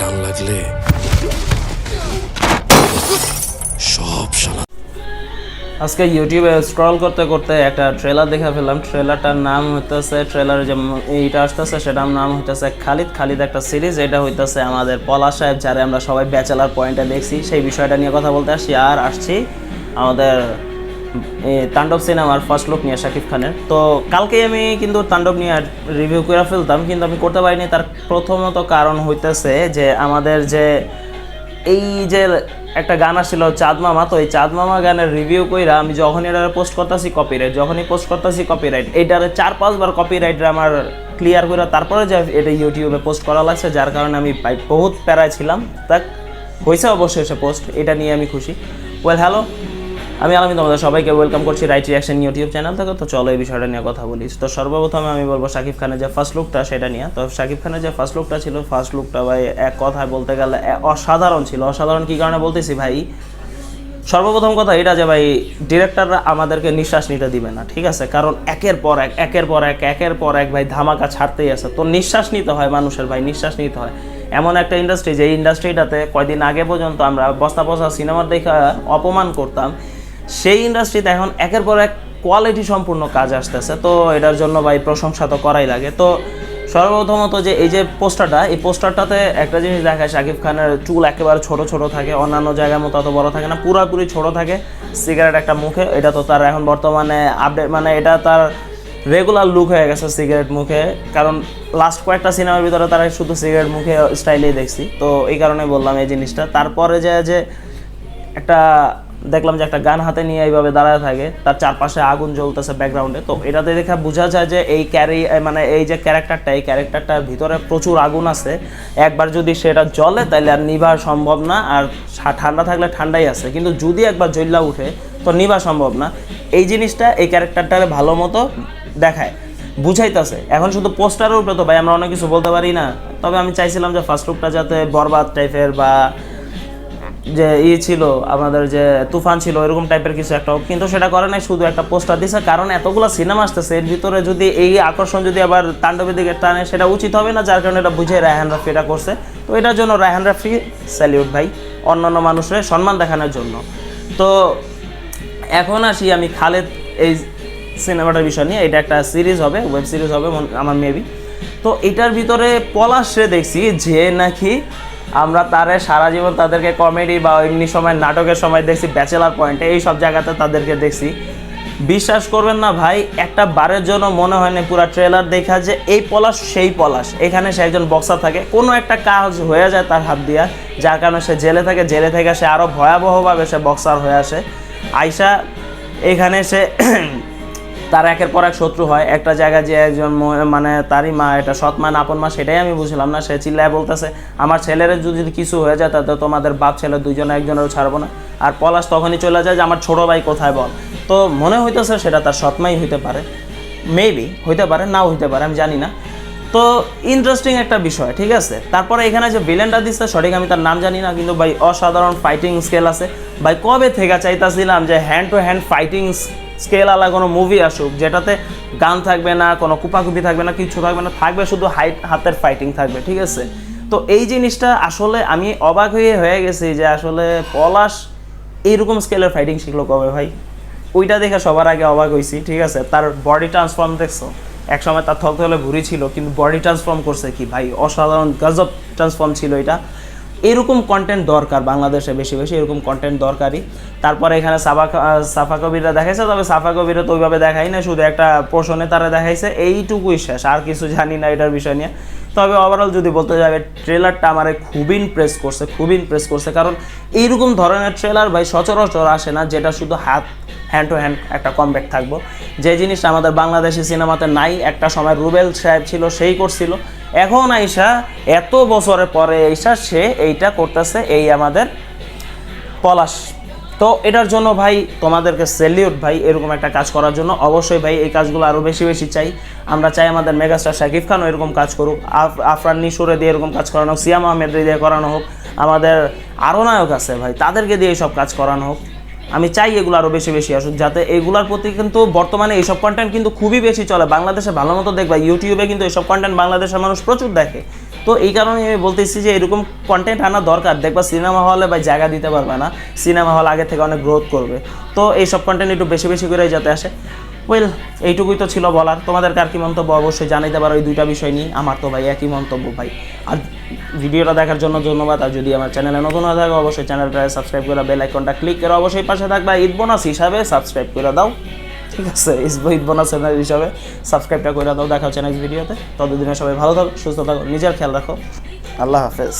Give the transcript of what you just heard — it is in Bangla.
টান লাগলে সব শালা আজকে ইউটিউবে স্ক্রল করতে করতে একটা ট্রেলার দেখে ফেললাম। ট্রেলারটার নাম হইতেছে ট্রেলারে যে এইটা আসতেছে, সেটার নাম হইতেছে খালিদ। খালিদ একটা সিরিজ এটা হইতেছে আমাদের পলা সাহেব, যারা আমরা সবাই ব্যাচেলার পয়েন্টে দেখছি। সেই বিষয়টা নিয়ে কথা বলতে আসছি আর আসছি আমাদের তাণ্ডব সিনেমার ফার্স্ট লুক নিয়ে শাকিব খানের। তো কালকে আমি কিন্তু তাণ্ডব নিয়ে রিভিউ করে ফেলতাম, কিন্তু আমি করতে পারিনি। তার প্রথমত কারণ হইতেছে যে আমাদের যে এই যে একটা গান আসছিল চাঁদ মামা, তো এই চাঁদ মামা গানের রিভিউ কইরা আমি যখন এটা পোস্ট করতেছি কপিরাইট যখনই পোস্ট করতেছি কপিরাইট এইটারে চার পাঁচবার কপিরাইট আমার ক্লিয়ার করে তারপরে যে এটা ইউটিউবে পোস্ট করা লাগছে, যার কারণে আমি বহুত প্যারায় ছিলাম। তা হয়েছে অবশ্যই সে পোস্ট এটা নিয়ে আমি খুশি। ওয়েল হ্যালো আমি আলামি তোমাদের সবাইকে ওয়েলকাম করছি রাইট রিয়াকশন ইউটিউব চ্যানেল থেকে। তো চলো এই বিষয়টা নিয়ে কথা বলি। তো সর্বপ্রথমে আমি বলব শাকিব খানের যে ফার্স্ট লুকটা সেটা নিয়ে। তো শাকিব খানের যে ফার্স্ট লুকটা ছিল ফার্স্ট লুকটা ভাই, এক কথায় বলতে গেলে অসাধারণ ছিল। অসাধারণ কী কারণে বলতেছি ভাই? সর্বপ্রথম কথা এটা যে ভাই ডিরেক্টররা আমাদেরকে নিঃশ্বাস নিতে দিবে না, ঠিক আছে? কারণ একের পর এক, একের পর এক, একের পর এক ভাই ধামাকা ছাড়তেই আছে। তো নিঃশ্বাস নিতে হয় মানুষের ভাই, নিঃশ্বাস নিতে হয়। এমন একটা ইন্ডাস্ট্রি যে ইন্ডাস্ট্রিটাতে কয়দিন আগে পর্যন্ত আমরা বস্তা বস্তা সিনেমার দেখা অপমান করতাম। সেই ইন্ডাস্ট্রিতে এখন একের পর এক কোয়ালিটি সম্পূর্ণ কাজ আসতেছে, তো এটার জন্য ভাই প্রশংসা তো করাই লাগে। তো সর্বপ্রথমত যে এই যে পোস্টারটা, এই পোস্টারটাতে একটা জিনিস দেখায়, শাকিব খানের চুল একেবারে ছোট ছোট থাকে, অন্যান্য জায়গার মতো অত বড় থাকে না, পুরোপুরি ছোট থাকে সিগারেট একটা মুখে, এটা তো তার এখন বর্তমানে আপডেট মানে এটা তার রেগুলার লুক হয়ে গেছে সিগারেট মুখে, কারণ লাস্ট কয়েকটা সিনেমার ভিতরে তারা শুধু সিগারেট মুখে স্টাইলেই দেখছি, তো এই কারণে বললাম এই জিনিসটা। তারপরে যে যে একটা দেখলাম যে একটা গান হাতে নিয়ে এইভাবে দাঁড়ায় থাকে, তার চারপাশে আগুন জ্বলতেছে ব্যাকগ্রাউন্ডে তো এটাতে দেখে বোঝা যায় যে এই ক্যারি মানে এই যে ক্যারেক্টারটা এই ক্যারেক্টারটার ভিতরে প্রচুর আগুন আছে। একবার যদি সেটা জ্বলে তাহলে আর নিভা সম্ভব না, আর ঠান্ডা থাকলে ঠান্ডাই আছে। কিন্তু যদি একবার জ্বললা উঠে, তো নিভা সম্ভব না। এই জিনিসটা এই ক্যারেক্টারটারে ভালো মতো দেখায়, বুঝাইতেছে। এখন শুধু পোস্টারের উপরে তো ভাই, আমরা অনেক কিছু বলতে পারি না। তবে আমি চাইছিলাম যে ফার্স্ট লুকটা যাতে বরবাদ টাইপের বা যে ই ছিল, আমাদের যে তুফান ছিল, এরকম টাইপের কিছু একটা। কিন্তু সেটা করে নাই, শুধু একটা পোস্টার দিছে। কারণ এতগুলো সিনেমা আসতেছে, এর ভিতরে যদি এই আকর্ষণ যদি আবার তাণ্ডবের দিকে টানে, সেটা উচিত হবে না, যার কারণে এটা বুঝে রায়হান রাফি এটা করছে। তো এটার জন্য রায়হান রাফি স্যালিউট ভাই, অন্যান্য মানুষের সম্মান দেখানোর জন্য। তো এখন আসি আমি খালেদ, এই সিনেমাটার বিষয় নিয়ে। এটা একটা সিরিজ হবে ওয়েব সিরিজ হবে আমার মেবি তো এটার ভিতরে পলাশে দেখছি যে নাকি আমরা তারে সারা জীবন তাদেরকে কমেডি বা এমনি সময় নাটকের সময় দেখছি ব্যাচেলার পয়েন্টে এই সব জায়গাতে তাদেরকে দেখছি। বিশ্বাস করবেন না ভাই, একটা বারের জন্য মনে হয় না পুরো ট্রেলার দেখা যে এই পলাশ, সেই পলাশ। এখানে সে একজন বক্সার থাকে, কোনো একটা কাজ হয়ে যায় তার হাত দিয়া, যার কারণে সে জেলে থাকে, জেলে থেকে সে আরও ভয়াবহভাবে সে বক্সার হয়ে আসে। আয়সা এখানে সে তার একের পর এক শত্রু হয়। একটা জায়গায় যে একজন মানে তারই মা, এটা সৎ মা, আপন মা, সেটাই আমি বুঝলাম না। সে চিল্লায় বলতেছে, আমার ছেলের যদি কিছু হয়ে যায়, তাতে তোমাদের বাপ ছেলে দুজনে একজনেরও ছাড়বো না। আর পলাশ তখনই চলে যায় যে, আমার ছোট ভাই কোথায় বল? তো মনে হইতেছে সেটা তার সৎমাই হইতে পারে। মেবি হইতে পারে, নাও হইতে পারে, আমি জানি না। তো ইন্টারেস্টিং একটা বিষয়, ঠিক আছে? তারপরে এখানে যে ভিলেনটা দিচ্ছে সঠিক আমি তার নাম জানি না, কিন্তু ভাই অসাধারণ ফাইটিং স্কেল আছে। ভাই কবে থেকে চাইতাছিলাম যে hand to hand fighting scale আলা কোনো মুভি আসুক, যেটাতে গান থাকবে না, কোনো কুপাকুপি থাকবে না, কিছু থাকবে না, থাকবে শুধু হাইট হাতের ফাইটিং থাকবে, ঠিক আছে? তো এই জিনিসটা আসলে আমি অবাক হয়ে হয়ে গেছি যে আসলে পলাশ এইরকম স্কেলের ফাইটিং শিখলো কবে ভাই? ওইটা দেখে সবার আগে অবাক হয়েছি ঠিক আছে? তার বডি ট্রান্সফর্ম দেখছ? এক সময় তার থকথলে ভুড়ি ছিল, কিন্তু বডি ট্রান্সফর্ম করছে কি ভাই? অসাধারণ গজব ট্রান্সফর্ম ছিল এটা। এরকম কন্টেন্ট দরকার, বাংলাদেশে বেশি বেশি এরকম কন্টেন্ট দরকারই। তারপরে এখানে সাফা সাফা কবিরা দেখাইছে, তবে সাফা কবিরা তো ওইভাবে দেখাই না শুধু একটা প্রশ্নে তারা দেখাইছে, এইটুকুই শেষ, আর কিছু জানি না এটার বিষয় নিয়ে। তবে ওভারঅল যদি বলতে যাবে ট্রেলারটা আমারে খুবই ইমপ্রেস করছে, খুবই ইমপ্রেস করছে। কারণ এইরকম ধরনের ট্রেলার ভাই সচরাচর আসে না, যেটা শুধু হাত হ্যান্ড টু হ্যান্ড একটা কমব্যাক থাকব। যে জিনিসটা আমাদের বাংলাদেশি সিনেমাতে নাই, একটা সময় রুবেল সাহেব ছিল, সেই করছিল। এখন আইসা, এত বছরের পরে আইসা সে এইটা করতেছে, এই আমাদের পলাশ তো এটার জন্য ভাই তোমাদেরকে সেলিউট ভাই, এরকম একটা কাজ করার জন্য। অবশ্যই ভাই, এই কাজগুলো আরও বেশি বেশি চাই। আমরা চাই আমাদের মেগাস্টার শাকিব খানও এরকম কাজ করুক। আফ- আফরান নিশুরে দিয়ে এরকম কাজ করানো হোক, সিয়াম আহমেদ দিয়ে করানো হোক। আমাদের আরও নায়ক আছে ভাই, তাদেরকে দিয়ে এইসব কাজ করানো হোক। আমি চাই এগুলো আরও বেশি বেশি আসুক, যাতে এগুলোর প্রতি কিন্তু বর্তমানে এইসব কন্টেন্ট কিন্তু খুবই বেশি চলে। বাংলাদেশে ভালো মতো দেখবা, ইউটিউবে কিন্তু এইসব কন্টেন্ট বাংলাদেশের মানুষ প্রচুর দেখে। তো এই কারণে আমি বলতেছি যে এরকম কন্টেন্ট আনা দরকার। দেখবা সিনেমা হলে বা জায়গা দিতে পারবে না। সিনেমা হল আগে থেকে অনেক গ্রোথ করবে। তো এইসব কন্টেন্ট একটু বেশি বেশি করে যাতে আসে। ওয়েল এইটুকুই তো ছিল বলার। তোমাদের কার কি মন্তব্য? অবশ্যই জানাইতে পারো এই দুইটা বিষয় নিয়ে। আমার তো ভাই একই মন্তব্য ভাই। আর ভিডিওটা দেখার জন্য ধন্যবাদ। আর যদি আমার চ্যানেলে নতুন হয়ে থাকো, অবশ্যই চ্যানেলটা সাবস্ক্রাইব করে বেল আইকনটা ক্লিক করে অবশ্যই পাশে থাকবে। ঈদ বোনাস হিসাবে সাবস্ক্রাইব করে দাও। ঠিক আছে ইসবহিত বোনাস চ্যানেল হিসাবে সাবস্ক্রাইবটা করে দাও, দেখা হচ্ছে নেক্সট ভিডিওতে ততদিনে সবাই ভালো থাকো, সুস্থ থাকো, নিজের খেয়াল রাখো। আল্লাহ হাফেজ।